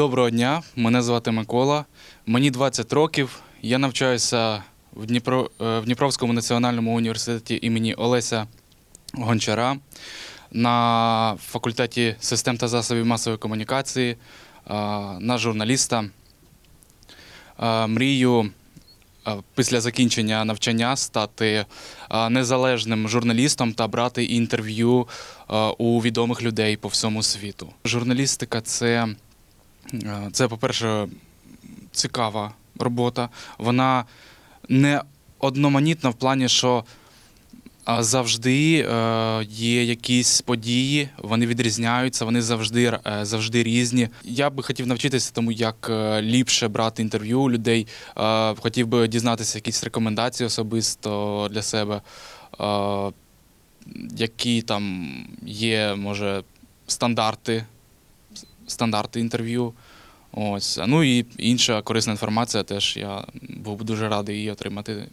Доброго дня, мене звати Микола. Мені 20 років. Я навчаюся в, Дніпро, е, в Дніпровському національному університеті імені Олеся Гончара на факультеті систем та засобів масової комунікації е, на журналіста. Е, Мрію після закінчення навчання стати незалежним журналістом та брати інтерв'ю у відомих людей по всьому світу. Журналістика це, це по-перше, цікава робота. Вона не одноманітна в плані, що завжди е, є якісь події, вони відрізняються, вони завжди, е, завжди різні. Я би хотів навчитися тому, як е, ліпше брати інтерв'ю у людей. Е, хотів би дізнатися якісь рекомендації особисто для себе, е, які там є, може, стандарти, стандарти інтерв'ю. Ось. Ну і інша корисна інформація теж я був дуже радий її отримати.